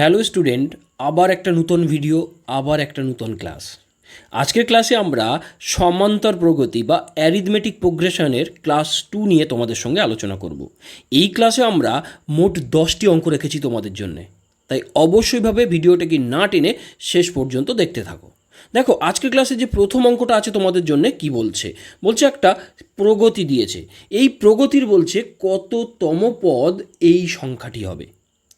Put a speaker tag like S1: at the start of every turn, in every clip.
S1: Hello student, আবার একটা নতুন ভিডিও, আবার একটা নতুন ক্লাস। আজকের ক্লাসে আমরা সমান্তর প্রগতি বা অ্যারিথমেটিক প্রোগ্রেশনের ক্লাস টু নিয়ে তোমাদের সঙ্গে আলোচনা করব। এই ক্লাসে আমরা মোট দশটি অঙ্ক রেখেছি তোমাদের জন্যে। তাই অবশ্যইভাবে ভিডিওটাকে না টেনে শেষ পর্যন্ত দেখতে থাকো। দেখো, আজকের ক্লাসে যে প্রথম অঙ্কটা আছে তোমাদের জন্য কি বলছে? বলছে একটা প্রগতি দিয়েছে। এই প্রগতির বলছে কততম পদ এই সংখ্যাটি হবে।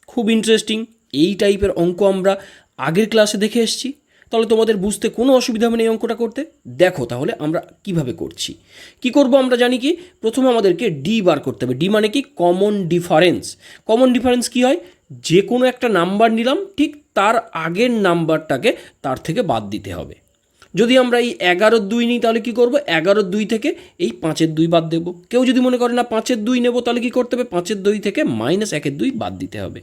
S1: খুব ইন্টারেস্টিং এই টাইপের অঙ্ক আমরা আগের ক্লাসে দেখে এসেছি। তাহলে তোমাদের বুঝতে কোনো অসুবিধা হবে না এই অঙ্কটা করতে? দেখো তাহলে আমরা কীভাবে করছি। কি করব আমরা জানি কি? প্রথমে আমাদেরকে ডি বার করতে হবে। ডি মানে কি? কমন ডিফারেন্স কমন ডিফারেন্স কি হয়? যে কোনো একটা নাম্বার নিলাম, ঠিক তার আগের নাম্বারটাকে তার থেকে বাদ দিতে হবে। যদি আমরা এই এগারোর দুই নিই তাহলে কি করব? এগারোর দুই থেকে এই পাঁচের দুই বাদ দেবো। কেউ যদি মনে করে না পাঁচের দুই নেব তাহলে কি করতে হবে? পাঁচের দুই থেকে মাইনাস একের দুই বাদ দিতে হবে।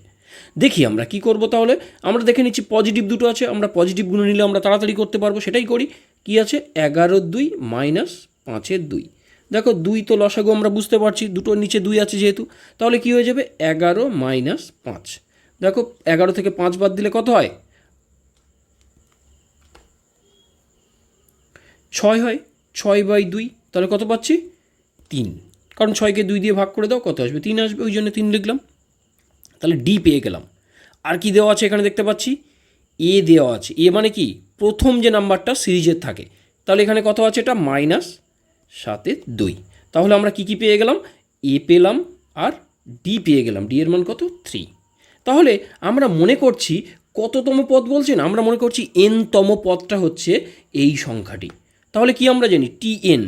S1: দেখি আমরা কি করব তাহলে? আমরা দেখে নিচ্ছি পজিটিভ দুটো আছে, আমরা পজিটিভগুলো নিলে আমরা তাড়াতাড়ি করতে পারব, সেটাই করি। কি আছে? এগারো দুই মাইনাস পাঁচের দুই। দেখো দুই তো লসাগু আমরা বুঝতে পারছি, দুটোর নিচে দুই আছে যেহেতু, তাহলে কি হয়ে যাবে? এগারো মাইনাস পাঁচ। দেখো এগারো থেকে পাঁচ বাদ দিলে কত হয়? ছয় হয়, ছয় বাই দুই, তাহলে কত পাচ্ছি? তিন। কারণ ছয়কে দুই দিয়ে ভাগ করে দাও, কত আসবে? তিন আসবে, ওই জন্য তিন লিখলাম। তাহলে ডি পেয়ে গেলাম। আর কি দেওয়া আছে এখানে দেখতে পাচ্ছি? এ দেওয়া আছে। এ মানে কি? প্রথম যে নাম্বারটা সিরিজের থাকে। তাহলে এখানে কত আছে? এটা মাইনাস সাতে দুই। তাহলে আমরা কি কি পেয়ে গেলাম? এ পেলাম আর ডি পেয়ে গেলাম। ডি এর মান কত? থ্রি তাহলে আমরা মনে করছি কততম পদ বলছেন? আমরা মনে করছি এনতম পদটা হচ্ছে এই সংখ্যাটি। তাহলে কি আমরা জানি? টি এন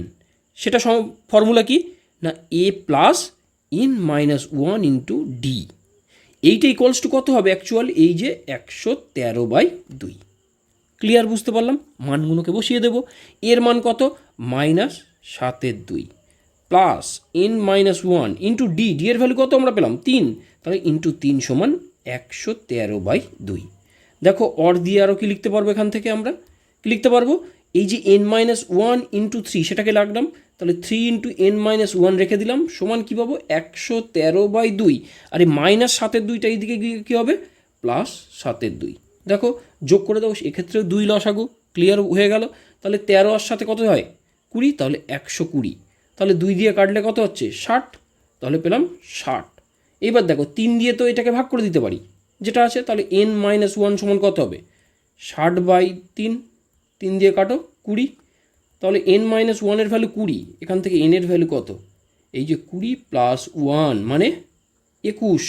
S1: সেটা সম ফর্মুলা কি? না a plus n minus one into d এইটা ইকুয়ালস টু কত হবে অ্যাকচুয়াল এই যে একশো তেরো বাই দুই। ক্লিয়ার বুঝতে পারলাম? মানগুলোকে বসিয়ে দেব। এর মান কত? মাইনাস সাতের দুই। Plus n minus one into d d এর ভ্যালু কত আমরা পেলাম? তিন। তাহলে ইন্টু তিন সমান একশো তেরো বাই দুই। দেখো অর দিয়ে আরও কি লিখতে পারব এখান থেকে আমরা? কি লিখতে পারব? এই যে n minus one into three সেটাকে লাগলাম। তাহলে three into n minus one রেখে দিলাম, সমান কী পাবো? একশো তেরো বাই দুই। আর এই মাইনাস সাতের দুইটা এইদিকে গিয়ে কী হবে? প্লাস সাতের দুই। দেখো, যোগ করে দাও, এক্ষেত্রেও দুই লস লসাগু ক্লিয়ার হয়ে গেল। তাহলে তেরো আর সাথে কত হয়? কুড়ি, তাহলে একশো কুড়ি। তাহলে দুই দিয়ে কাটলে কত হচ্ছে? ষাট। তাহলে পেলাম ষাট। এবার দেখো, তিন দিয়ে তো এটাকে ভাগ করে দিতে পারি। যেটা আছে, তাহলে এন মাইনাস ওয়ান সমান কত হবে? ষাট বাই তিন। তিন দিয়ে কাটো, কুড়ি। তাহলে এন মাইনাস ওয়ানের ভ্যালু কুড়ি, এখান থেকে এনের ভ্যালু কত? এই যে কুড়ি প্লাস ওয়ান মানে একুশ।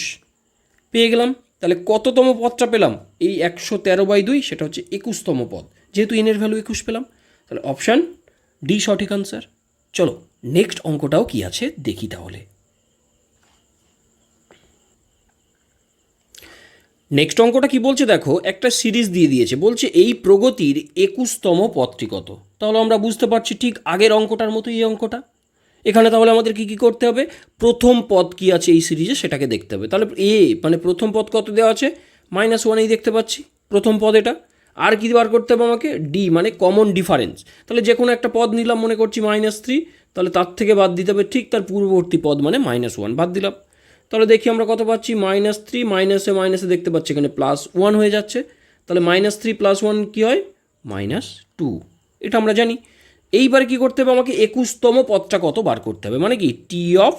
S1: পেয়ে গেলাম, তাহলে কততম পদটা পেলাম? এই একশো তেরো বাই দুই, সেটা হচ্ছে একুশতম পদ। যেহেতু এনের ভ্যালু একুশ পেলাম, তাহলে অপশান ডি সঠিক আনসার চলো নেক্সট অঙ্কটাও কি আছে দেখি তাহলে। নেক্সট অঙ্কটা কি বলছে দেখো? একটা সিরিজ দিয়ে দিয়েছে। বলছে এই প্রগতির একুশতম পদটি কত? তাহলে আমরা বুঝতে পারছি ঠিক আগের অঙ্কটার মতো এই অঙ্কটা। এখানে তাহলে আমাদের কি কি করতে হবে? প্রথম পদ কি আছে এই সিরিজে সেটাকে দেখতে হবে। তাহলে এ মানে প্রথম পদ কত দেওয়া আছে? মাইনাস ওয়ানেই দেখতে পাচ্ছি। প্রথম পদ এটা। আর কি বার করতে হবে আমাকে? ডি মানে কমন ডিফারেন্স তাহলে যে কোনো একটা পদ নিলাম, মনে করছি মাইনাস থ্রি তাহলে তার থেকে বাদ দিতে হবে ঠিক তার পূর্ববর্তী পদ মানে মাইনাস ওয়ান বাদ দিলাম। তাহলে দেখি আমরা কত পাচ্ছি? মাইনাস থ্রি মাইনাসে মাইনাসে দেখতে পাচ্ছি এখানে প্লাস ওয়ান হয়ে যাচ্ছে। তাহলে মাইনাস থ্রি প্লাস ওয়ান কী হয়? মাইনাস টু এটা আমরা জানি। এইবার কি করতে হবে? আমাকে একুশতম পদটা কত বার করতে হবে? মানে কি? টি অফ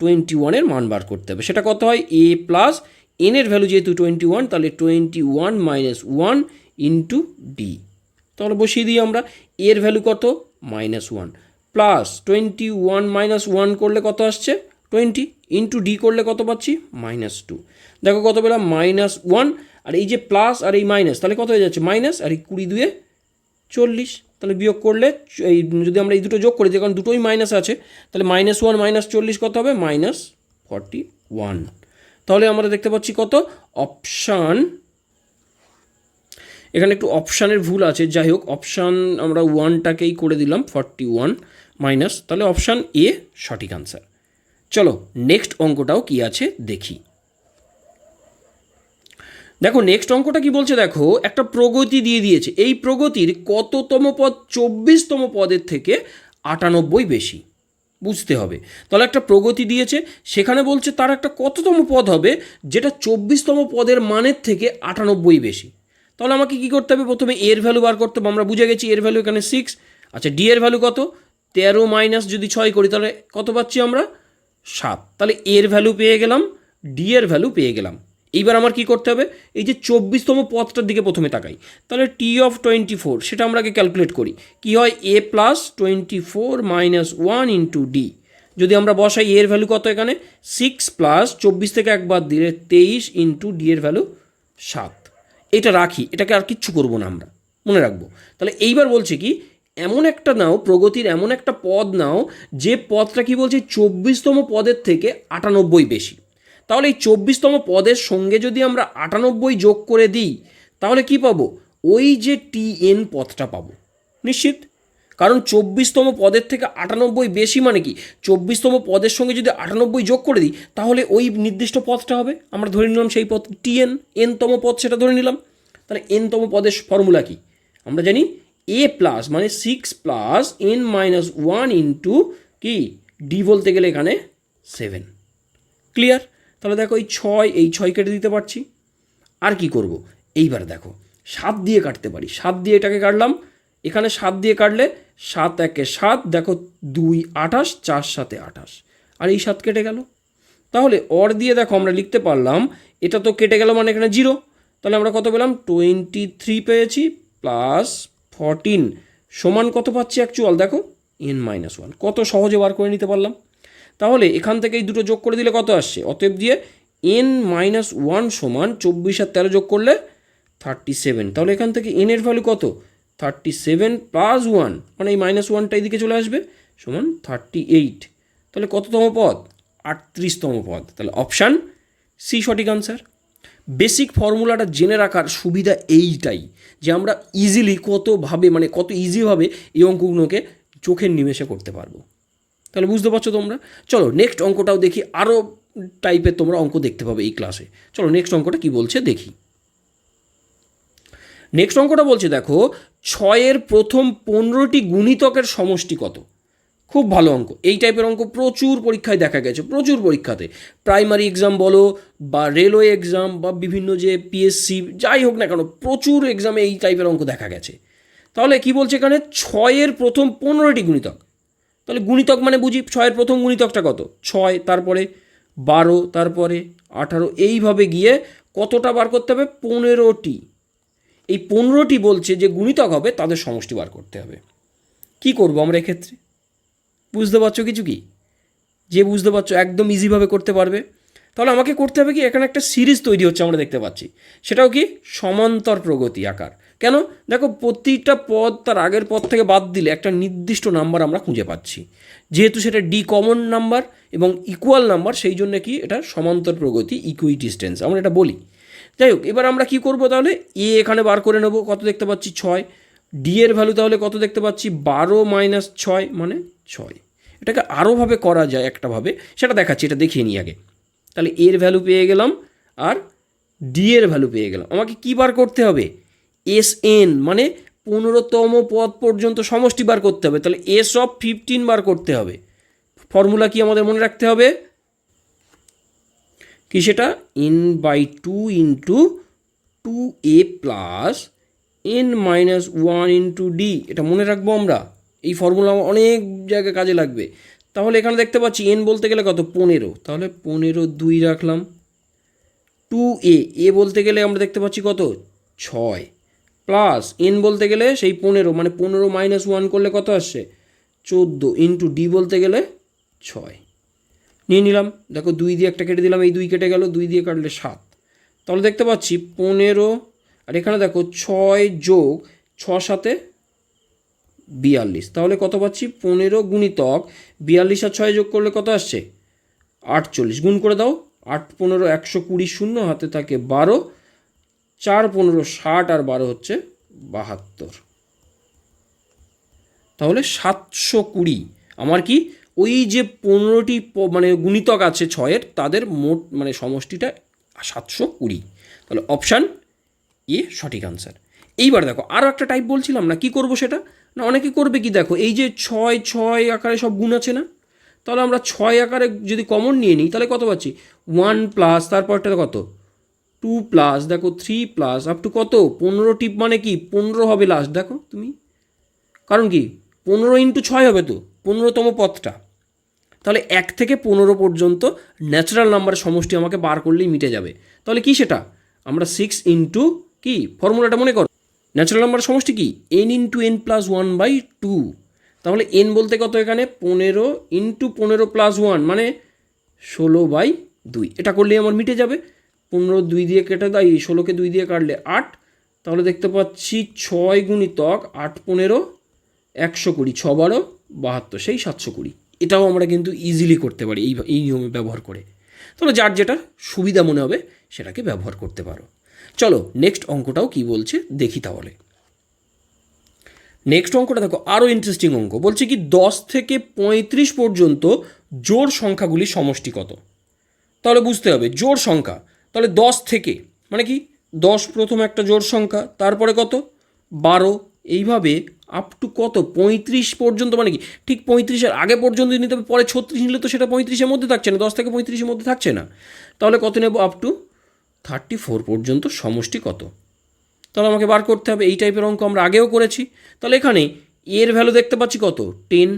S1: টোয়েন্টি ওয়ানের মান বার করতে হবে। সেটা কত হয়? এ প্লাস এনের ভ্যালু যেহেতু টোয়েন্টি ওয়ান তাহলে twenty one minus one into d তাহলে বসিয়ে দিই আমরা। এর ভ্যালু কত? Minus one plus twenty one minus one করলে কত আসছে? টোয়েন্টি ইন্টু ডি করলে কত পাচ্ছি? মাইনাস টু দেখো কত পেলাম? মাইনাস ওয়ান আর এই যে প্লাস আর এই মাইনাস তাহলে কত হয়ে যাচ্ছে? মাইনাস আর এই কুড়ি দুয়ে চল্লিশ। তাহলে বিয়োগ করলে এই যদি আমরা এই দুটো যোগ করি কারণ দুটোই মাইনাস আছে, তাহলে মাইনাস ওয়ান মাইনাস চল্লিশ কত হবে? মাইনাস ফর্টি ওয়ান তাহলে আমরা দেখতে পাচ্ছি কত? অপশান এখানে একটু অপশানের ভুল আছে। যাই হোক অপশান আমরা ওয়ানটাকেই করে দিলাম ফর্টি ওয়ান মাইনাস তাহলে অপশান এ সঠিক আনসার চলো নেক্সট অঙ্কটাও কি আছে দেখি। দেখো নেক্সট অঙ্কটা কি বলছে দেখো, একটা প্রগতি দিয়ে দিয়েছে। এই প্রগতির কততম পদ? চব্বিশতম পদের থেকে আটানব্বই বেশি। বুঝতে হবে। তাহলে একটা প্রগতি দিয়েছে, সেখানে বলছে তার একটা কততম পদ হবে? যেটা চব্বিশতম পদের মানের থেকে আটানব্বই বেশি। তাহলে আমাকে কী করতে হবে? প্রথমে এর ভ্যালু বার করতে হবে। আমরা বুঝে গেছি এর ভ্যালু এখানে সিক্স আচ্ছা ডি এর ভ্যালু কত? তেরো মাইনাস যদি ছয় করি, তাহলে কত পাচ্ছি আমরা? সাত। তাহলে এর ভ্যালু পেয়ে গেলাম ডি এর ভ্যালু পেয়ে গেলাম। এইবার আমার কি করতে হবে? এই যে চব্বিশতম পথটার দিকে প্রথমে তাকাই। তাহলে টি অফ টোয়েন্টি ফোর সেটা আমরা আগে ক্যালকুলেট করি। কি হয়? A plus twenty four minus one into d যদি আমরা বসাই এর ভ্যালু কত এখানে? সিক্স প্লাস চব্বিশ থেকে একবার দিলে তেইশ ইন্টু ডি এর ভ্যালু সাত। এটা রাখি, এটাকে আর কিচ্ছু করব না আমরা। মনে রাখব। তাহলে এইবার বলছে কি? এমন একটা নাও, প্রগতির এমন একটা পদ নাও, যে পদটা কি বলছে, চব্বিশতম পদের থেকে আটানব্বই বেশি। তাহলে এই চব্বিশতম পদের সঙ্গে যদি আমরা আটানব্বই যোগ করে দিই, তাহলে কি পাবো? ওই যে টি এন পদটা পাবো। নিশ্চিত? কারণ চব্বিশতম পদের থেকে আটানব্বই বেশি মানে কি? চব্বিশতম পদের সঙ্গে যদি আটানব্বই যোগ করে দিই, তাহলে ওই নির্দিষ্ট পদটা হবে। আমরা ধরে নিলাম সেই পদ টি এন এনতম পদ সেটা ধরে নিলাম। তাহলে এনতম পদের ফর্মুলা কি? আমরা জানি এ প্লাস মানে six plus n minus one into কি? ডি বলতে গেলে এখানে সেভেন ক্লিয়ার তাহলে দেখো এই ছয় এই ছয় কেটে দিতে পারছি। আর কি করব? এইবার দেখো, সাত দিয়ে কাটতে পারি। সাত দিয়ে এটাকে কাটলাম। এখানে সাত দিয়ে কাটলে সাত একে সাত, দেখো দুই আঠাশ, চার সাতে আঠাশ। আর এই সাত কেটে গেল। তাহলে অর দিয়ে দেখো আমরা লিখতে পারলাম, এটা তো কেটে গেল মানে এখানে জিরো তাহলে আমরা কত পেলাম? টোয়েন্টি থ্রি পেয়েছি প্লাস ফরটিন সমান কত পাচ্ছি অ্যাকচুয়াল দেখো এন মাইনাস ওয়ান কত সহজে বার করে নিতে পারলাম? তাহলে এখান থেকে এই দুটো যোগ করে দিলে কত আসছে? অতএব দিয়ে এন মাইনাস ওয়ান সমান চব্বিশ আর তেরো যোগ করলে থার্টি সেভেন তাহলে এখান থেকে এন এর ভ্যালু কত? থার্টি সেভেন প্লাস ওয়ান মানে এই মাইনাস ওয়ানটা এদিকে চলে আসবে, সমান থার্টি এইট তাহলে কততম পদ? আটত্রিশতম পদ। তাহলে অপশান সি সঠিক আনসার বেসিক ফর্মুলাটা জেনে রাখার সুবিধা এইটাই। যে আমরা ইজিলি কতভাবে মানে কত ইজিভাবে এই অঙ্কগুলোকে চোখের নিমেষে করতে পারব। তাহলে বুঝতে পারছ তোমরা? চলো নেক্সট অঙ্কটাও দেখি আরও টাইপের তোমরা অঙ্ক দেখতে পাবে এই ক্লাসে চলো নেক্সট অঙ্কটা কি বলছে দেখি। নেক্সট অঙ্কটা বলছে দেখো, ছয়ের প্রথম পনেরোটি গুণিতকের সমষ্টি কত? খুব ভালো অঙ্ক। এই টাইপের অঙ্ক প্রচুর পরীক্ষায় দেখা গেছে, প্রচুর পরীক্ষাতে। প্রাইমারি এক্সাম বলো বা রেলওয়ে এক্সাম বা বিভিন্ন যে পিএসসি যাই হোক না কেন, প্রচুর এক্সামে এই টাইপের অঙ্ক দেখা গেছে। তাহলে কি বলছে এখানে? ছয়ের প্রথম পনেরোটি গুণিতক। তাহলে গুণিতক মানে বুঝি ছয়ের প্রথম গুণিতকটা কত? ছয়, তারপরে বারো, তারপরে আঠারো, এইভাবে গিয়ে কতটা বার করতে হবে? পনেরোটি। এই পনেরোটি বলছে যে গুণিতক হবে, তাদের সমষ্টি বার করতে হবে। কি করব আমরা এক্ষেত্রে? বুঝতে পারছ কিছু কি? যে বুঝতে পারছ, একদম ইজিভাবে করতে পারবে। তাহলে আমাকে করতে হবে কি? এখানে একটা সিরিজ তৈরি হচ্ছে আমরা দেখতে পাচ্ছি। সেটাও কি? সমান্তর প্রগতি আকার। কেন? দেখো, প্রতিটা পদ তার আগের পদ থেকে বাদ দিলে একটা নির্দিষ্ট নাম্বার আমরা খুঁজে পাচ্ছি। যেহেতু সেটা ডি কমন নাম্বার এবং ইকুয়াল নাম্বার সেই জন্য কি? এটা সমান্তর প্রগতি ইকুই ডিস্টেন্স আমরা এটা বলি। যাই হোক, এবার আমরা কি করব তাহলে? এ এখানে বার করে নেব। কত দেখতে পাচ্ছি? ছয়। ডি এর ভ্যালু তাহলে কত দেখতে পাচ্ছি? বারো মাইনাস ছয় মানে ছয়। এটাকে আরোভাবে করা যায় একটাভাবে সেটা দেখাচ্ছি, এটা দেখিয়ে নিই আগে। তাহলে এর ভ্যালু পেয়ে গেলাম, আর ডি এর ভ্যালু পেয়ে গেলাম। আমাকে কী বার করতে হবে? এস এন মানে পনেরোতম পদ পর্যন্ত সমষ্টি বার করতে হবে। তাহলে এস অফ ফিফটিন বার করতে হবে। ফর্মুলা কি আমাদের মনে রাখতে হবে? কি সেটা? N by two into two a plus n minus one into d এটা মনে রাখব আমরা, এই ফর্মুলা অনেক জায়গায় কাজে লাগবে। তাহলে এখানে দেখতে পাচ্ছি এন বলতে গেলে কত? পনেরো। তাহলে পনেরো দুই রাখলাম। টু এ এ বলতে গেলে আমরা দেখতে পাচ্ছি কত? ছয়। প্লাস এন বলতে গেলে সেই পনেরো মানে পনেরো মাইনাস ওয়ান করলে কত আসছে? চোদ্দ ইন্টু ডি বলতে গেলে ছয়। নিয়ে নিলাম। দেখো দুই দিয়ে একটা কেটে দিলাম, এই দুই কেটে গেল, দুই দিয়ে কাটলে সাত। তাহলে দেখতে পাচ্ছি পনেরো আর এখানে দেখো ছয় যোগ ছ সাথে বিয়াল্লিশ। তাহলে কত পাচ্ছি? পনেরো গুণিতক বিয়াল্লিশ আর ছয় যোগ করলে কত আসছে? আটচল্লিশ। গুণ করে দাও। আট পনেরো একশো কুড়ি শূন্য, হাতে থাকে বারো। চার পনেরো ষাট আর বারো হচ্ছে বাহাত্তর। তাহলে সাতশো কুড়ি। আমার কি? ওই যে পনেরোটি মানে গুণিতক আছে ছয়ের, তাদের মোট মানে সমষ্টিটা সাতশো কুড়ি। তাহলে অপশান এ সঠিক আনসার এইবার দেখো আরও একটা টাইপ বলছিলাম না, কি করব সেটা? না, অনেকে করবে কি দেখো, এই যে ছয় ছয় আকারে সব গুণ আছে না? তাহলে আমরা ছয় আকারে যদি কমন নিয়ে নিই, তাহলে কত পাচ্ছি? ওয়ান প্লাস তারপরটা কত? টু প্লাস দেখো থ্রি প্লাস আপ টু কত? পনেরো টিপ মানে কি? পনেরো হবে লাস্ট দেখো তুমি। কারণ কি? পনেরো ইন্টু ছয় হবে তো, পনেরোতম পথটা। তাহলে এক থেকে পনেরো পর্যন্ত ন্যাচারাল নাম্বারের সমষ্টি আমাকে বার করলেই মিটে যাবে। তাহলে কি সেটা? আমরা সিক্স ইন্টু কি? ফর্মুলাটা মনে করো। ন্যাচারাল নাম্বার সমষ্টি কি? N into n plus one by two তাহলে এন বলতে কত এখানে? পনেরো ইন্টু পনেরো প্লাস ওয়ান মানে ষোলো বাই দুই। এটা করলেই আমার মিটে যাবে। পনেরো দুই দিয়ে কেটে দেয় ষোলোকে দুই দিয়ে কাটলে আট। তাহলে দেখতে পাচ্ছি ছয় গুণিতক আট পনেরো, একশো কুড়ি, ছ বারো, বাহাত্তর, সেই সাতশো কুড়ি। এটাও আমরা কিন্তু ইজিলি করতে পারি এই এই নিয়মে ব্যবহার করে। তাহলে যার যেটা সুবিধা মনে হবে, সেটাকে ব্যবহার করতে পারো। চলো নেক্সট অঙ্কটাও কি বলছে দেখি তাহলে। নেক্সট অঙ্কটা দেখো আরও ইন্টারেস্টিং অঙ্ক। বলছে কি, দশ থেকে পঁয়ত্রিশ পর্যন্ত জোর সংখ্যাগুলির সমষ্টি কত? তাহলে বুঝতে হবে জোর সংখ্যা। তাহলে দশ থেকে মানে কি, দশ প্রথম একটা জোর সংখ্যা, তারপরে কত? বারো, এইভাবে আপ টু কত? পঁয়ত্রিশ পর্যন্ত মানে কি, ঠিক পঁয়ত্রিশের আগে পর্যন্ত নিতে হবে, পরে ছত্রিশ নিলে তো সেটা পঁয়ত্রিশের মধ্যে থাকছে না, দশ থেকে পঁয়ত্রিশের মধ্যে থাকছে না। তাহলে কত নেব? আপ টু থার্টি ফোর পর্যন্ত সমষ্টি কত? তাহলে আমাকে বার করতে হবে, এই টাইপের অঙ্ক আমরা আগেও করেছি। তাহলে এখানে এর ভ্যালু দেখতে পাচ্ছি কত? টেন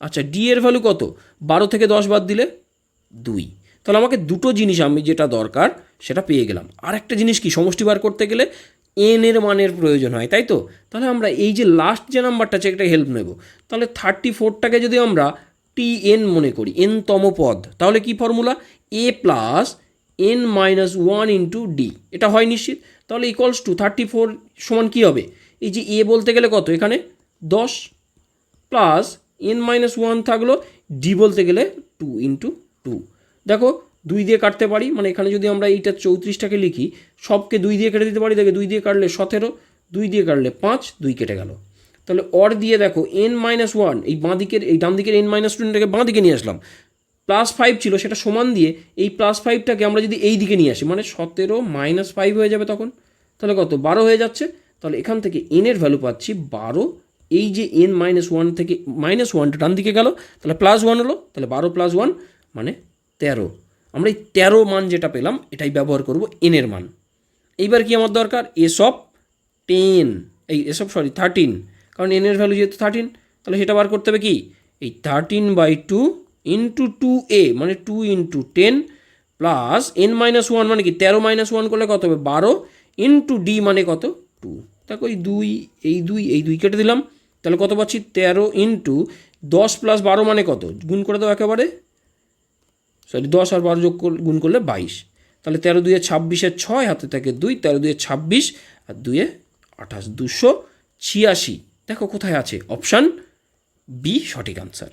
S1: আচ্ছা ডি এর ভ্যালু কত? বারো থেকে দশ বাদ দিলে দুই। তাহলে আমাকে দুটো জিনিস আমি যেটা দরকার, সেটা পেয়ে গেলাম। আর একটা জিনিস কি? সমষ্টি বার করতে গেলে এন এর মানের প্রয়োজন হয়, তাই তো? তাহলে আমরা এই যে লাস্ট যে নাম্বারটা আছে একটা হেল্প নেব। তাহলে থার্টি ফোরটাকে যদি আমরা টি এন মনে করি এন তম পদ, তাহলে কি formula a plus n minus one into d এটা হয় নিশ্চিত। তাহলে ইকুয়ালস টু থার্টি ফোর সমান কী হবে? এই যে এ বলতে গেলে কত? এখানে দশ প্লাস এন মাইনাস ওয়ান থাকল ডি বলতে গেলে টু ইন্টু টু দেখো, দুই দিয়ে কাটতে পারি মানে এখানে যদি আমরা এইটা চৌত্রিশটাকে লিখি, সবকে দুই দিয়ে কেটে দিতে পারি, দেখে দুই দিয়ে কাটলে সতেরো, দুই দিয়ে কাটলে পাঁচ, দুই কেটে গেল। তাহলে অর দিয়ে দেখো এন মাইনাস ওয়ান এই বাঁ দিকের, এই ডান দিকের এন মাইনাস টুটাকে বাঁ দিকে নিয়ে আসলাম। প্লাস ফাইভ ছিল, সেটা সমান দিয়ে এই প্লাস ফাইভটাকে আমরা যদি এই দিকে নিয়ে আসি মানে সতেরো মাইনাস ফাইভ হয়ে যাবে তখন। তাহলে কত? বারো হয়ে যাচ্ছে। তাহলে এখান থেকে এনের ভ্যালু পাচ্ছি বারো। এই যে এন মাইনাস ওয়ান থেকে মাইনাস ওয়ানটা ডান দিকে গেল, তাহলে প্লাস ওয়ান হলো, তাহলে বারো প্লাস ওয়ান মানে তেরো। আমরা এই তেরো মান যেটা পেলাম, এটাই ব্যবহার করব এনের মান। এইবার কি আমার দরকার? এসব টেন এই এসব সরি থার্টিন কারণ এনের ভ্যালু যেহেতু থার্টিন তাহলে সেটা বার করতে হবে কি? এই thirteen by two into two a মানে two into ten plus n minus one মানে কি, তেরো মাইনাস ওয়ান করলে কত হবে? বারো ইন্টু ডি মানে কত? টু দেখো এই দুই এই দুই এই দুই কেটে দিলাম। তাহলে কত পাচ্ছি? তেরো ইন্টু দশ প্লাস বারো মানে কত? গুণ করে দাও একেবারে। সরি দশ আর বারো যোগ গুণ করলে বাইশ। তাহলে তেরো দুয়ে ছাব্বিশের ছয়, হাতে থাকে দুই, তেরো দুয়ে ছাব্বিশ আর দুয়ে আঠাশ। দুশো ছিয়াশি। দেখো কোথায় আছে? অপশান বি সঠিক আনসার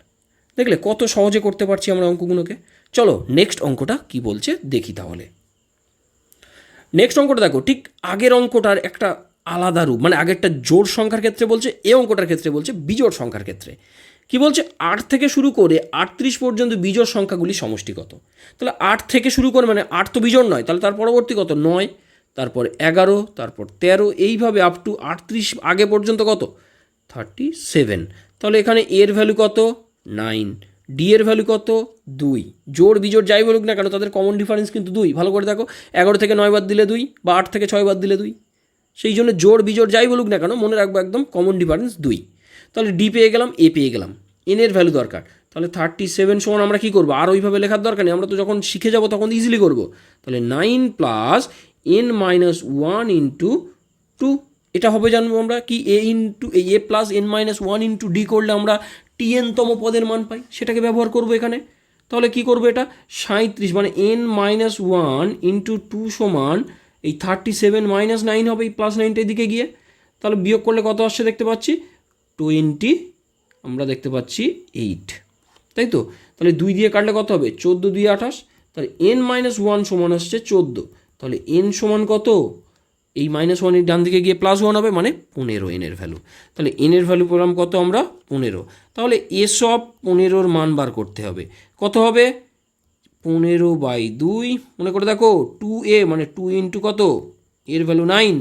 S1: দেখলে কত সহজে করতে পারছি আমরা অঙ্কগুলোকে। চলো নেক্সট অঙ্কটা কি বলছে দেখি তাহলে। নেক্সট অঙ্কটা দেখো, ঠিক আগের অঙ্কটার একটা আলাদা রূপ মানে আগেরটা জোড় সংখ্যার ক্ষেত্রে বলছে, এ অঙ্কটার ক্ষেত্রে বলছে বিজোড় সংখ্যার ক্ষেত্রে। কি বলছে? আট থেকে শুরু করে আটত্রিশ পর্যন্ত বিজোড় সংখ্যাগুলি সমষ্টি কত তাহলে আট থেকে শুরু করে মানে আট তো বিজোড় নয়, তাহলে তার পরবর্তী কত? নয়, তারপর এগারো, তারপর তেরো, এইভাবে আপ টু আটত্রিশ, আগে পর্যন্ত কত? থার্টি সেভেন তাহলে এখানে এর ভ্যালু কত? নাইন। ডি এর ভ্যালু কত? দুই। জোর বিজোর যাই বলুক না কেন, তাদের কমন ডিফারেন্স কিন্তু দুই। ভালো করে দেখো, এগারো থেকে নয় বাদ দিলে দুই বা আট থেকে ছয় বাদ দিলে দুই। সেই জন্য জোর বিজোড় যাই বলুক না কেন, মনে রাখব একদম কমন ডিফারেন্স দুই। তাহলে ডি পেয়ে গেলাম এ পেয়ে গেলাম। এন এর ভ্যালু দরকার। তাহলে থার্টি সেভেন সমান আমরা কী করব? আর ওইভাবে লেখার দরকার নেই, আমরা তো যখন শিখে যাব তখন ইজিলি করব। তাহলে nine plus n minus one into two এটা হবে জানব আমরা কি? A into a plus n minus one into d করলে আমরা টিএনতম পদের মান পাই, সেটাকে ব্যবহার করব এখানে। তাহলে কি করব এটা? সাঁত্রিশ মানে n minus one into two সমান, এই থার্টি সেভেন মাইনাস নাইন হবে, এই প্লাস নাইনটার দিকে গিয়ে। তাহলে বিয়োগ করলে কত আসছে দেখতে পাচ্ছি? টোয়েন্টি আমরা দেখতে পাচ্ছি এইট তাই তো? তাহলে দুই দিয়ে কাটলে কত হবে? চোদ্দ দুই আঠাশ। তাহলে এন মাইনাস ওয়ান সমান আসছে চোদ্দ। তাহলে এন সমান কত? এই মাইনাস ওয়ানের ডান দিকে গিয়ে প্লাস ওয়ান হবে মানে পনেরো এনের ভ্যালু তাহলে এনের ভ্যালু পেলাম কত আমরা? পনেরো। তাহলে এসব পনেরোর মান বার করতে হবে। কত হবে? পনেরো বাই দুই। মনে করে দেখো টু এ মানে টু ইন্টু কত? এর value nine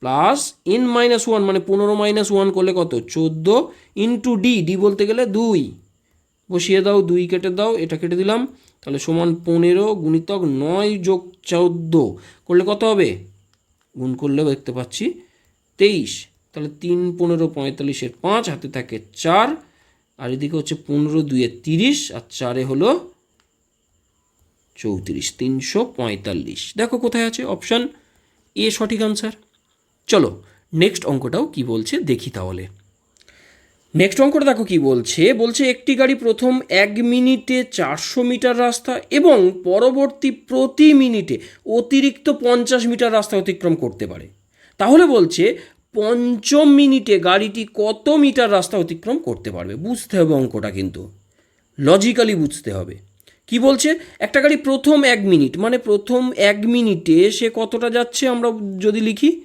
S1: plus n minus one মানে পনেরো মাইনাস ওয়ান করলে কত? চোদ্দ ইন্টু ডি ডি বলতে গেলে দুই। বসিয়ে দাও, দুই কেটে দাও, এটা কেটে দিলাম। তাহলে সমান পনেরো গুণিতক নয় যোগ চৌদ্দো। করলে কত হবে? গুণ করলেও দেখতে পাচ্ছি তেইশ। তাহলে তিন, পনেরো, পঁয়তাল্লিশের পাঁচ, হাতে থাকে চার, আর এদিকে হচ্ছে পনেরো দুয়ে তিরিশ, আর চারে হলো চৌত্রিশ, তিনশো পঁয়তাল্লিশ। দেখো কোথায় আছে অপশান এ সঠিক আনসার চলো নেক্সট অঙ্কটাও কি বলছে দেখি তাহলে। নেক্সট অঙ্কটা দেখো কি বলছে। বলছে, একটি গাড়ি প্রথম এক মিনিটে চারশো মিটার রাস্তা এবং পরবর্তী প্রতি মিনিটে অতিরিক্ত পঞ্চাশ মিটার রাস্তা অতিক্রম করতে পারে। তাহলে বলছে, পঞ্চম মিনিটে গাড়িটি কত মিটার রাস্তা অতিক্রম করতে পারবে? বুঝতে হবে অঙ্কটা কিন্তু। লজিক্যালি বুঝতে হবে। কি বলছে? একটা গাড়ি প্রথম এক মিনিট মানে প্রথম এক মিনিটে সে কতটা যাচ্ছে আমরা যদি লিখি?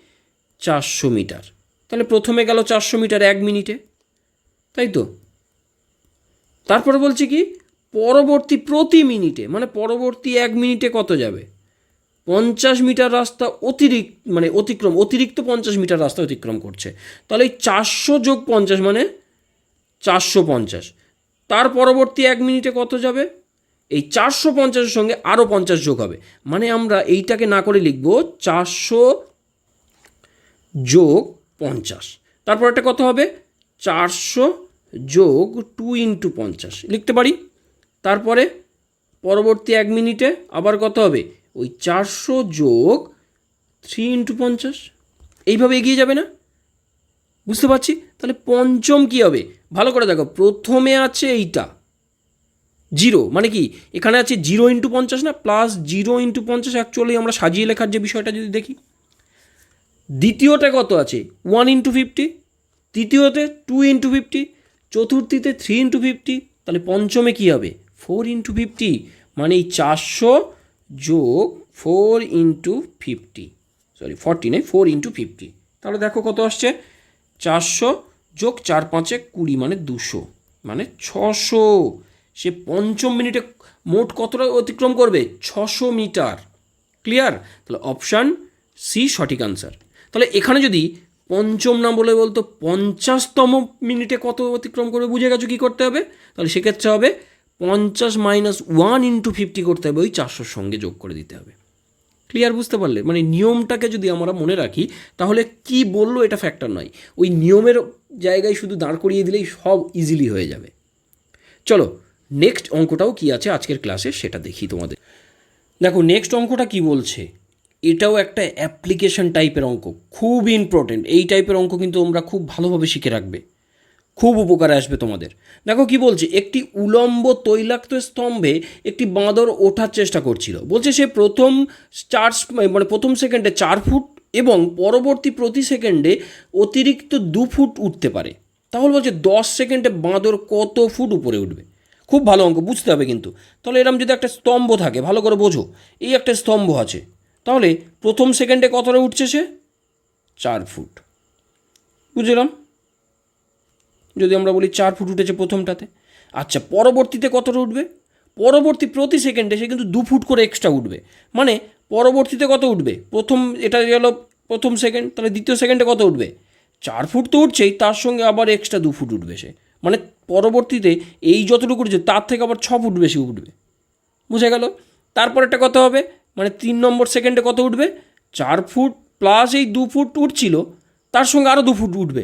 S1: চারশো মিটার। তাহলে প্রথমে গেল চারশো মিটার এক মিনিটে। তাই তো? তারপরে বলছে কি, পরবর্তী প্রতি মিনিটে মানে পরবর্তী এক মিনিটে কত যাবে? পঞ্চাশ মিটার রাস্তা অতিরিক্ত মানে অতিক্রম, অতিরিক্ত পঞ্চাশ মিটার রাস্তা অতিক্রম করছে। তাহলে এই চারশো যোগ পঞ্চাশ মানে চারশো পঞ্চাশ। তার পরবর্তী এক মিনিটে কত যাবে? এই চারশো পঞ্চাশের সঙ্গে আরও পঞ্চাশ যোগ হবে। মানে আমরা এইটাকে না করে লিখব চারশো যোগ পঞ্চাশ। তারপর একটা কত হবে? চারশো যোগ টু ইন্টু পঞ্চাশ। লিখতে পারি? তারপরে পরবর্তী এক মিনিটে আবার কত হবে? ওই চারশো যোগ থ্রি ইন্টু পঞ্চাশ। এইভাবে এগিয়ে যাবে না? বুঝতে পারছি? তাহলে পঞ্চম কী হবে? ভালো করে দেখো, প্রথমে আছে এইটা। জিরো মানে কি? এখানে আছে জিরো ইন্টু পঞ্চাশ না, প্লাস জিরো ইন্টু পঞ্চাশ অ্যাকচুয়ালি আমরা সাজিয়ে লেখার যে বিষয়টা যদি দেখি। দ্বিতীয়টা কত আছে? One into fifty. তৃতীয়তে টু ইন্টু ফিফটি চতুর্থীতে থ্রি ইন্টু ফিফটি তাহলে পঞ্চমে কী হবে? ফোর ইন্টু ফিফটি মানে এই চারশো যোগ four into fifty sorry forty নয় ফোর ইন্টু ফিফটি তাহলে দেখো কত আসছে? চারশো যোগ চার পাঁচে কুড়ি মানে দুশো মানে ছশো। সে পঞ্চম মিনিটে মোট কতটা অতিক্রম করবে? ছশো মিটার। ক্লিয়ার তাহলে অপশান সি সঠিক আনসার তাহলে এখানে যদি পঞ্চম না বলে বলতো, পঞ্চাশতম মিনিটে কত অতিক্রম করবে বুঝে গেছো কী করতে হবে? তাহলে সেক্ষেত্রে হবে পঞ্চাশ মাইনাস ওয়ান ইন্টু ফিফটি করতে হবে, ওই চারশোর সঙ্গে যোগ করে দিতে হবে। ক্লিয়ার বুঝতে পারলে? মানে নিয়মটাকে যদি আমরা মনে রাখি, তাহলে কি বলল এটা ফ্যাক্টর নয়। ওই নিয়মের জায়গায় শুধু দাঁড় করিয়ে দিলেই সব ইজিলি হয়ে যাবে। চলো নেক্সট অঙ্কটাও কি আছে? আজকের ক্লাসে সেটা দেখি তোমাদের। দেখো নেক্সট অঙ্কটা কি বলছে? এটাও একটা অ্যাপ্লিকেশন টাইপের অঙ্ক, খুব ইম্পর্টেন্ট এই টাইপের অঙ্ক কিন্তু তোমরা খুব ভালোভাবে শিখে রাখবে। খুব উপকারে আসবে তোমাদের। দেখো কি বলছে, একটি উলম্ব তৈলাক্ত স্তম্ভে একটি বাঁদর ওঠার চেষ্টা করছিল। বলছে সে প্রথম চার মানে প্রথম সেকেন্ডে চার ফুট এবং পরবর্তী প্রতি সেকেন্ডে অতিরিক্ত দু ফুট উঠতে পারে। তাহলে বলছে দশ সেকেন্ডে বাঁদর কত ফুট উপরে উঠবে? খুব ভালো অঙ্ক, বুঝতে হবে কিন্তু। তাহলে এরম যদি একটা স্তম্ভ থাকে, ভালো করে বোঝো, এই একটা স্তম্ভ আছে। তাহলে প্রথম সেকেন্ডে কতটা উঠছে সে? চার ফুট। বুঝলাম? যদি আমরা বলি চার ফুট উঠেছে প্রথমটাতে। আচ্ছা পরবর্তীতে কতটা উঠবে? পরবর্তী প্রতি সেকেন্ডে সে কিন্তু দু ফুট করে এক্সট্রা উঠবে। মানে পরবর্তীতে কত উঠবে? প্রথম, এটা গেল প্রথম সেকেন্ড তাহলে দ্বিতীয় সেকেন্ডে কত উঠবে? চার ফুট তো উঠছেই, তার সঙ্গে আবার এক্সট্রা দু ফুট উঠবে সে। মানে পরবর্তীতে এই যতটুকু উঠছে, তার থেকে আবার ছ ফুট বেশি উঠবে। বুঝে গেল? তারপর একটা কথা হবে মানে তিন নম্বর সেকেন্ডে কত উঠবে? চার ফুট প্লাস এই দু ফুট উঠছিল, তার সঙ্গে আরও দু ফুট উঠবে।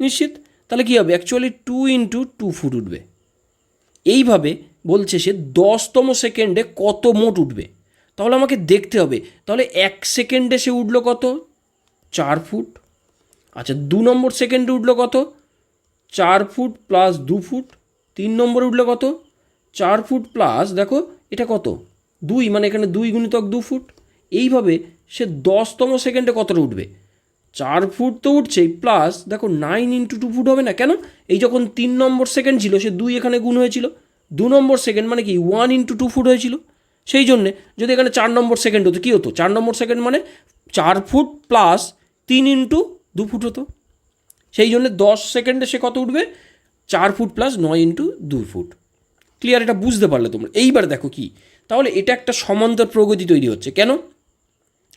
S1: নিশ্চিত? তাহলে কী হবে? Actually two into two foot উঠবে। এইভাবে বলছে সে দশতম সেকেন্ডে কত মোট উঠবে? তাহলে আমাকে দেখতে হবে। তাহলে এক সেকেন্ডে সে উঠল কত? চার ফুট। আচ্ছা দু নম্বর সেকেন্ডে উঠল কত? চার ফুট প্লাস দু ফুট। তিন নম্বরে উঠল কত? চার ফুট প্লাস দেখো, এটা কত? দুই মানে এখানে দুই গুণিতক দু ফুট। এইভাবে সে দশতম সেকেন্ডে কতটা উঠবে? চার ফুট তো উঠছেই প্লাস দেখো নাইন ইন্টু টু ফুট হবে না? কেন? এই যখন তিন নম্বর সেকেন্ড ছিল, সে দুই এখানে গুণ হয়েছিল। দু নম্বর সেকেন্ড মানে কি? ওয়ান ইন্টু টু ফুট হয়েছিল। সেই জন্যে যদি এখানে চার নম্বর সেকেন্ড হতো, কী হতো? চার নম্বর সেকেন্ড মানে চার ফুট প্লাস তিন ইন্টু দু ফুট হতো। সেই জন্য দশ সেকেন্ডে সে কত উঠবে? চার ফুট প্লাস নয় ইন্টু দু ফুট। ক্লিয়ার এটা বুঝতে পারলে তোমরা। এইবার দেখো কি? তাহলে এটা একটা সমান্তর প্রগতি তৈরি হচ্ছে। কেন?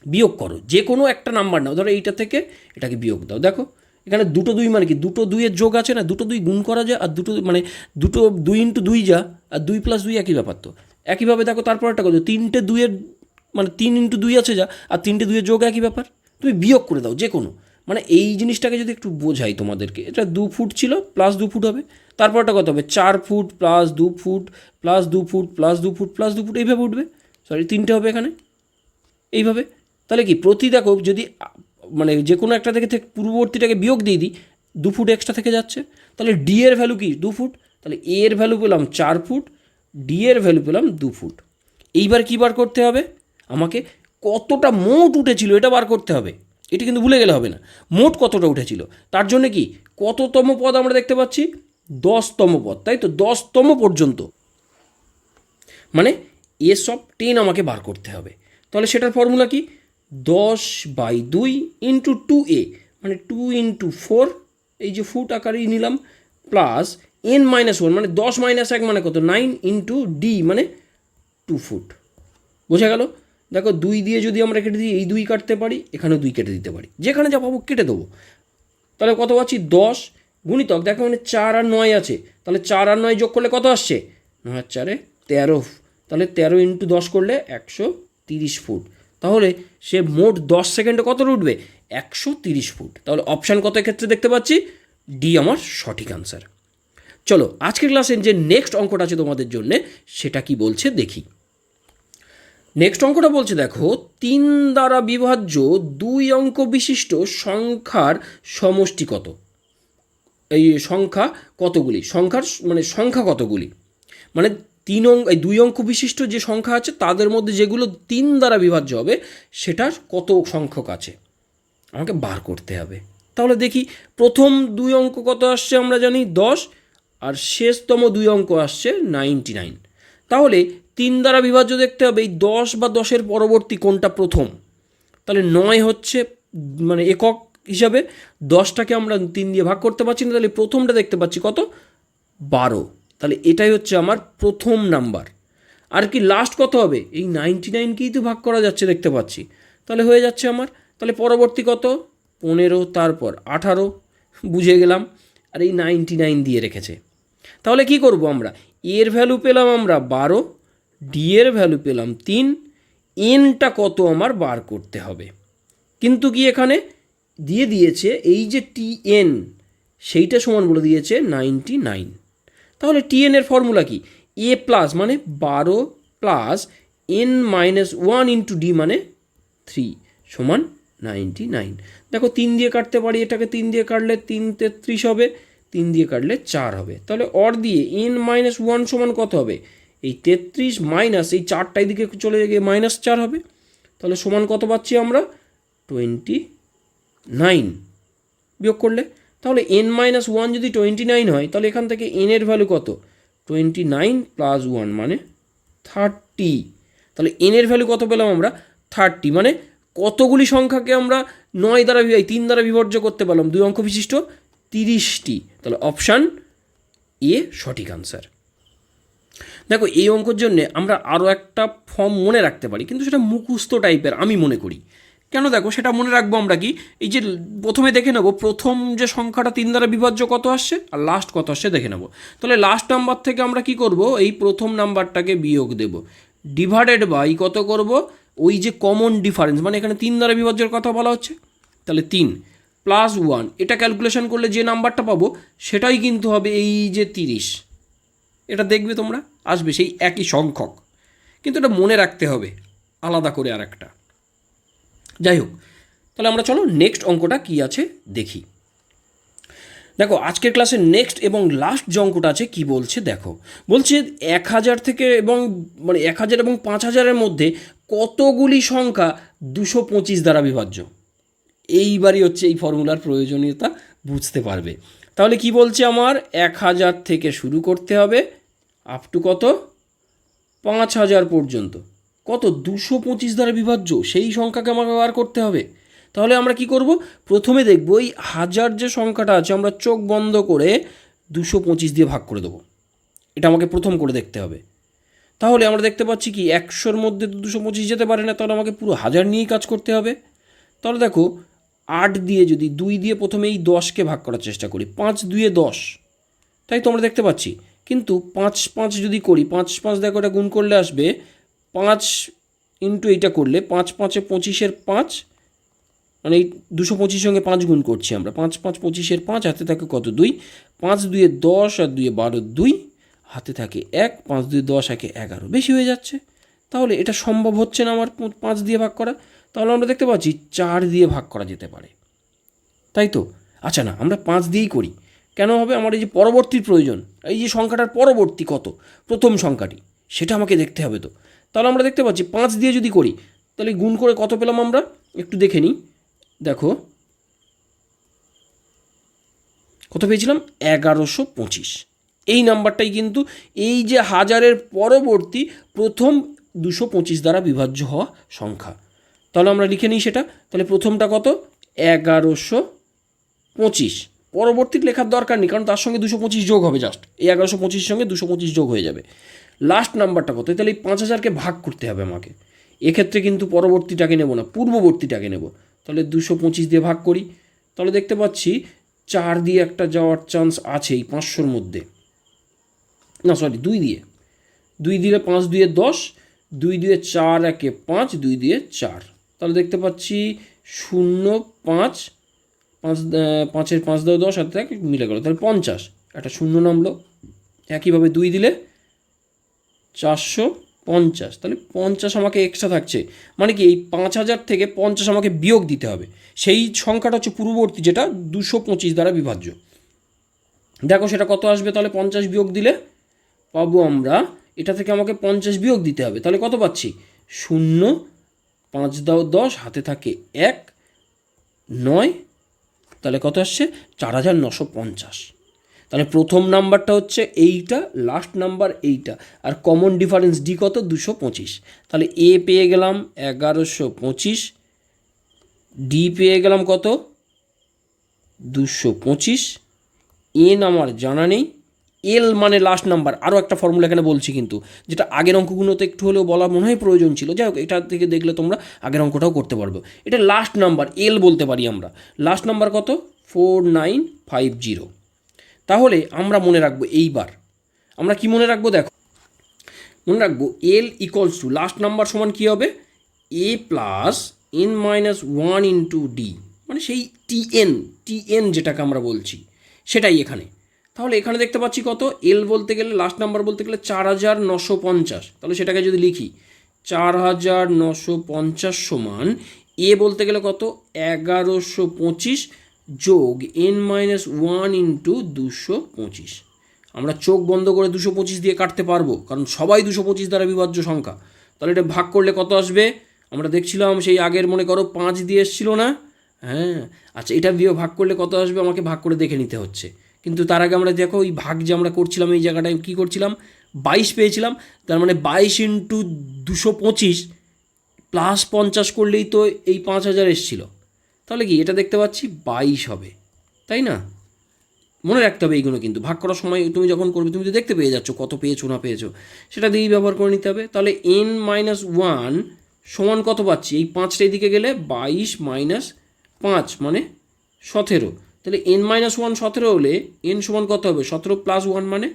S1: বিয়োগ করো, যে কোনো একটা নাম্বার নাও, ধরো এইটা থেকে এটাকে বিয়োগ দাও। দেখো, এখানে দুটো দুই মানে কি? দুটো দুইয়ের যোগ আছে না? দুটো দুই গুণ করা যায় আর দুটো মানে দুটো দুই ইন্টু দুই যা আর দুই প্লাস দুই একই ব্যাপার তো। একইভাবে দেখো তারপর একটা কথা তিনটে দুইয়ের মানে তিন ইন্টু দুই আছে যা, আর তিনটে দুইয়ের যোগ একই ব্যাপার। তুমি বিয়োগ করে দাও, যে কোনো। মানে এই জিনিসটাকে যদি একটু বোঝাই তোমাদেরকে, এটা দু ফুট ছিল প্লাস দু ফুট হবে। তারপরটা কত হবে? চার ফুট প্লাস দু ফুট প্লাস দু ফুট প্লাস দু ফুট প্লাস দু ফুট, এইভাবে উঠবে? সরি তিনটে হবে এখানে? এইভাবে? তাহলে কি, প্রতি দেখো যদি মানে যে কোনো একটা থেকে পূর্ববর্তীটাকে বিয়োগ দিয়ে দিই, দু ফুট এক্সট্রা থেকে যাচ্ছে। তাহলে ডি এর ভ্যালু কি? দু ফুট। তাহলে এ এর ভ্যালু পেলাম চার ফুট ডি এর ভ্যালু পেলাম দু ফুট। এইবার কী বার করতে হবে? আমাকে কতটা মোট উঠেছিল এটা বার করতে হবে। এটা কিন্তু ভুলে গেলে হবে না। মোট কতটা উঠেছিল? তার জন্য কি, কততম পদ আমরা দেখতে পাচ্ছি? দশতম পদ, তাই তো? দশতম পর্যন্ত। মানে এস অফ টেন আমাকে বার করতে হবে। তাহলে সেটার ফর্মুলা কি? দশ বাই দুই ইন্টু টু এ মানে টু ইন্টু ফোর এই যে ফুট আকারেই নিলাম প্লাস এন মাইনাস ওয়ান মানে দশ মাইনাস এক মানে কত? নাইন ইন্টু ডি মানে টু ফুট বোঝা গেল? দেখো, দুই দিয়ে যদি আমরা কেটে দিই, এই দুই কাটতে পারি, এখানেও দুই কেটে দিতে পারি। যেখানে যা পাবো, কেটে দেবো। তাহলে কত পাচ্ছি? দশ গুণিতক, দেখো মানে চার আর নয় আছে। তাহলে চার আর নয় যোগ করলে কত আসছে? নয় আর চারে তেরো। তাহলে তেরো ইন্টু দশ করলে একশো তিরিশ ফুট। তাহলে সে মোট দশ সেকেন্ডে কত উঠবে একশো তিরিশ ফুট। তাহলে অপশান কত ক্ষেত্রে দেখতে পাচ্ছি? ডি আমার সঠিক আনসার চলো, আজকের ক্লাসে যে নেক্সট অঙ্কটা আছে তোমাদের জন্য, সেটা কি বলছে দেখি। নেক্সট অঙ্কটা বলছে দেখো, তিন দ্বারা বিভাজ্য দুই অঙ্ক বিশিষ্ট সংখ্যার সমষ্টি কত? এই সংখ্যা কতগুলি? সংখ্যার মানে সংখ্যা কতগুলি? মানে তিন অঙ্ক এই দুই অঙ্ক বিশিষ্ট যে সংখ্যা আছে, তাদের মধ্যে যেগুলো তিন দ্বারা বিভাজ্য হবে, সেটার কত সংখ্যক আছে? আমাকে বার করতে হবে। তাহলে দেখি, প্রথম দুই অঙ্ক কত আসছে আমরা জানি? দশ, আর শেষতম দুই অঙ্ক আসছে নাইনটি নাইন। তাহলে তিন দ্বারা বিভাজ্য দেখতে হবে, এই দশ বা দশের পরবর্তী কোনটা প্রথম? তাহলে নয় হচ্ছে মানে একক হিসাবে দশটাকে আমরা তিন দিয়ে ভাগ করতে পারছি না, তাহলে প্রথমটা দেখতে পাচ্ছি কত? বারো। তাহলে এটাই হচ্ছে আমার প্রথম নাম্বার। আর কি লাস্ট কত হবে? এই নাইনটি নাইনকেই তো ভাগ করা যাচ্ছে দেখতে পাচ্ছি। তাহলে হয়ে যাচ্ছে আমার। তাহলে পরবর্তী কত? পনেরো, তারপর আঠারো। বুঝে গেলাম। আর এই নাইনটি নাইন দিয়ে রেখেছে। তাহলে কি করব আমরা? এর ভ্যালু পেলাম আমরা বারো ডি এর ভ্যালু পেলাম তিন। এনটা কত আমার বার করতে হবে। কিন্তু কি এখানে? দিয়ে দিয়েছে, এই যে টি এন সেইটা সমান বলে দিয়েছে নাইনটি নাইন তাহলে টি এন এর ফর্মুলা কি? এ প্লাস মানে বারো plus n minus one into d মানে থ্রি সমান নাইনটি নাইন দেখো, তিন দিয়ে কাটতে পারি, এটাকে তিন দিয়ে কাটলে তিন তেত্রিশ হবে, তিন দিয়ে কাটলে চার হবে। তাহলে অর দিয়ে এন মাইনাস ওয়ান সমান কত হবে? এই তেত্রিশ মাইনাস এই চারটাই দিকে চলে গিয়ে মাইনাস চার হবে। তাহলে সমান কত পাচ্ছি আমরা? টোয়েন্টি নাইন বিয়োগ করলে, তাহলে এন মাইনাস ওয়ান যদি টোয়েন্টি নাইন হয়, তাহলে এখান থেকে এন এর ভ্যালু কত? টোয়েন্টি নাইন প্লাস ওয়ান মানে থার্টি তাহলে এন এর ভ্যালু কত পেলাম আমরা? থার্টি মানে কতগুলি সংখ্যাকে আমরা নয় দ্বারা বিভাগ তিন দ্বারা বিভাজ্য করতে পারলাম? দুই অঙ্ক বিশিষ্ট, তিরিশটি। তাহলে অপশান এ সঠিক আনসার দেখো, এই অঙ্কর জন্য আমরা আরও একটা ফর্ম মনে রাখতে পারি, কিন্তু সেটা মুখস্থ টাইপের আমি মনে করি। কেন দেখো, সেটা মনে রাখব আমরা কি, এই যে প্রথমে দেখে নেব, প্রথম যে সংখ্যাটা তিন দ্বারা বিভাজ্য কত আসছে, আর লাস্ট কত আসছে দেখে নেব। তাহলে লাস্ট নাম্বার থেকে আমরা কি করব, এই প্রথম নাম্বারটাকে বিয়োগ দেব। ডিভাইডেড বাই কত করব, ওই যে কমন ডিফারেন্স মানে এখানে তিন দ্বারা বিভাজ্যের কথা বলা হচ্ছে, তাহলে তিন প্লাস ওয়ান এটা ক্যালকুলেশন করলে যে নাম্বারটা পাবো, সেটাই কিন্তু হবে এই যে তিরিশ। এটা দেখবে তোমরা, আসবে সেই একই সংখ্যক। কিন্তু এটা মনে রাখতে হবে, আলাদা করে আর একটা যাই হোক তাহলে আমরা চলো নেক্সট অঙ্কটা কি আছে দেখি। দেখো, আজকের ক্লাসে নেক্সট এবং লাস্ট যে অঙ্কটা আছে, কি বলছে দেখো? বলছে এক হাজার থেকে এবং মানে এক হাজার এবং পাঁচ হাজারের মধ্যে কতগুলি সংখ্যা দুশো পঁচিশ দ্বারা বিভাজ্য? এইবারই হচ্ছে এই ফর্মুলার প্রয়োজনীয়তা বুঝতে পারবে। তাহলে কি বলছে আমার? এক হাজার থেকে শুরু করতে হবে আপ টু কত? পাঁচ হাজার পর্যন্ত। কত? দুশো পঁচিশ দ্বারা বিভাজ্য। সেই সংখ্যাকে আমাকে বার করতে হবে। তাহলে আমরা কি করব? প্রথমে দেখব এই হাজার যে সংখ্যাটা আছে, আমরা চোখ বন্ধ করে দুশো পঁচিশ দিয়ে ভাগ করে দেবো। এটা আমাকে প্রথম করে দেখতে হবে। তাহলে আমরা দেখতে পাচ্ছি কি, একশোর মধ্যে তো দুশো পঁচিশ যেতে পারে না, তাহলে আমাকে পুরো হাজার নিয়েই কাজ করতে হবে। তাহলে দেখো, আট দিয়ে যদি দুই দিয়ে প্রথমে এই দশকে ভাগ করার চেষ্টা করি, পাঁচ দুয়ে দশ। তাই তো আমরা দেখতে পাচ্ছি। কিন্তু পাঁচ পাঁচ যদি করি, পাঁচ পাঁচ দেখো এটা গুণ করলে আসবে পাঁচ ইন্টু এইটা করলে পাঁচ পাঁচে পঁচিশের পাঁচ মানে এই দুশো পঁচিশের সঙ্গে পাঁচ গুণ করছি আমরা। পাঁচ পাঁচ পঁচিশের পাঁচ, হাতে থাকে কত দুই? পাঁচ দুয়ে দশ আর দুয়ে বারো দুই, হাতে থাকে এক, পাঁচ দুয়ে দশ একে এগারো। বেশি হয়ে যাচ্ছে। তাহলে এটা সম্ভব হচ্ছে না আমার পাঁচ দিয়ে ভাগ করা। তাহলে আমরা দেখতে পাচ্ছি চার দিয়ে ভাগ করা যেতে পারে। তাই তো? আচ্ছা না, আমরা পাঁচ দিয়েই করি। কেন হবে? আমার এই যে পরবর্তীর প্রয়োজন, এই যে সংখ্যাটার পরবর্তী কত? প্রথম সংখ্যাটি, সেটা আমাকে দেখতে হবে তো। তাহলে আমরা দেখতে পাচ্ছি পাঁচ দিয়ে যদি করি, তাহলে গুণ করে কত পেলাম আমরা? একটু দেখে নিই। দেখো। কত পেয়েছিলাম? এগারোশো পঁচিশ। এই নাম্বারটাই কিন্তু এই যে হাজারের পরবর্তী প্রথম দুশো পঁচিশ দ্বারা বিভাজ্য হওয়া সংখ্যা। তাহলে আমরা লিখে নিই সেটা। তাহলে প্রথমটা কত? এগারোশো পঁচিশ। পরবর্তী লেখার দরকার নেই, কারণ তার সঙ্গে দুশো পঁচিশ যোগ হবে জাস্ট এই এগারোশো পঁচিশের সঙ্গে দুশো পঁচিশ যোগ হয়ে যাবে। লাস্ট নাম্বারটা কত? তাহলে এই পাঁচ হাজারকে ভাগ করতে হবে আমাকে। এক্ষেত্রে কিন্তু পরবর্তীটাকে নেব না, পূর্ববর্তীটাকে নেব। তাহলে দুশো পঁচিশ দিয়ে ভাগ করি। তাহলে দেখতে পাচ্ছি চার দিয়ে একটা যাওয়ার চান্স আছে এই পাঁচশোর মধ্যে। না সরি দুই দিয়ে। দুই দিলে পাঁচ দুয়ে দশ, দুই দিয়ে চার একে পাঁচ, দুই দিয়ে চার। তাহলে দেখতে পাচ্ছি শূন্য পাঁচ পাঁচ পাঁচের পাঁচ দশ, আর এক মিলে গেল। তাহলে পঞ্চাশ। একটা শূন্য নামলো। একইভাবে দুই দিলে চারশো পঞ্চাশ। তাহলে পঞ্চাশ আমাকে এক্সট্রা থাকছে। মানে কি এই পাঁচ হাজার থেকে পঞ্চাশ আমাকে বিয়োগ দিতে হবে। সেই সংখ্যাটা হচ্ছে পূর্ববর্তী, যেটা দুশো পঁচিশ দ্বারা বিভাজ্য। দেখো সেটা কত আসবে? তাহলে পঞ্চাশ বিয়োগ দিলে পাবো আমরা, এটা থেকে আমাকে পঞ্চাশ বিয়োগ দিতে হবে। তাহলে কত পাচ্ছি? শূন্য, পাঁচ দাও দশ, হাতে থাকে এক, নয়, তাহলে কত আসছে? চার হাজার নশো পঞ্চাশ। তাহলে প্রথম নাম্বারটা হচ্ছে এইটা লাস্ট নাম্বার এইটা। আর কমন ডিফারেন্স ডি কত? দুশো পঁচিশ। তাহলে এ পেয়ে গেলাম এগারোশো পঁচিশ। ডি পেয়ে গেলাম কত? দুশো পঁচিশ। এন আমার জানা নেই। এল মানে লাস্ট নাম্বার আরও একটা ফর্মুলা এখানে বলছি কিন্তু, যেটা আগের অঙ্কগুলোতে একটু হলেও বলা মনে হয় প্রয়োজন ছিল। যাই হোক, এটা থেকে দেখলে তোমরা আগের অঙ্কটাও করতে পারবে। এটা লাস্ট নাম্বার এল বলতে পারি আমরা। লাস্ট নাম্বার কত? ফোর নাইন ফাইভ জিরো তাহলে আমরা মনে রাখব এইবার। আমরা কি মনে রাখব দেখো? মনে রাখব l equals to last number সমান কী হবে? A plus n minus one into d মানে সেই টিএন টিএন যেটাকে আমরা বলছি, সেটাই এখানে। তাহলে এখানে দেখতে পাচ্ছি কত? এল বলতে গেলে লাস্ট নাম্বার বলতে গেলে চার হাজার নশো পঞ্চাশ। তাহলে সেটাকে যদি লিখি, চার হাজার নশো পঞ্চাশ সমান এ বলতে গেলে কত? এগারোশো পঁচিশ। যোগ এন মাইনাস ওয়ান ইন্টু দুশো পঁচিশ। আমরা চোখ বন্ধ করে দুশো পঁচিশ দিয়ে কাটতে পারব, কারণ সবাই দুশো পঁচিশ দ্বারা বিভাজ্য সংখ্যা। তাহলে এটা ভাগ করলে কত আসবে? আমরা দেখছিলাম সেই আগের মনে করো পাঁচ দিয়ে এসেছিল না? হ্যাঁ আচ্ছা এটা দিয়ে ভাগ করলে কত আসবে? আমাকে ভাগ করে দেখে নিতে হচ্ছে। কিন্তু তার আগে আমরা দেখো ওই ভাগ যে আমরা করছিলাম, এই জায়গাটায় কী করছিলাম? বাইশ পেয়েছিলাম, তার মানে বাইশ ইন্টু দুশো পঁচিশ প্লাস পঞ্চাশ করলেই তো এই পাঁচ হাজার এসছিল। তাহলে কি এটা দেখতে পাচ্ছি বাইশ হবে, তাই না? মনে রাখতে হবে এইগুলো কিন্তু। ভাগ করার সময় তুমি যখন করবে, তুমি তো দেখতে পেয়ে যাচ্ছ কত পেয়েছ, না পেয়েছ। সেটা দিয়েই ব্যবহার করে নিতে হবে। তাহলে এন মাইনাস ওয়ান সমান কত পাচ্ছি? এই পাঁচটা দিকে গেলে বাইশ মাইনাস পাঁচ মানে সতেরো। তাহলে এন মাইনাস ওয়ান সতেরো হলে এন সমান কত হবে? সতেরো প্লাস ওয়ান মানে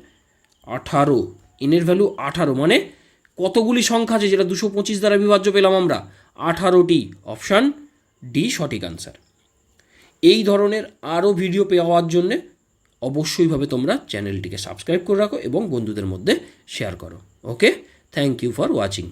S1: আঠারো। এনের ভ্যালু আঠারো মানে কতগুলি সংখ্যা আছে যেটা দুশো পঁচিশ দ্বারা বিভাজ্য পেলাম আমরা? আঠারোটি। অপশান ডি সঠিক আনসার এই ধরনের আরও ভিডিও পাওয়ার জন্যে অবশ্যইভাবে তোমরা চ্যানেলটিকে সাবস্ক্রাইব করে রাখো এবং বন্ধুদের মধ্যে শেয়ার করো। Okay thank you for watching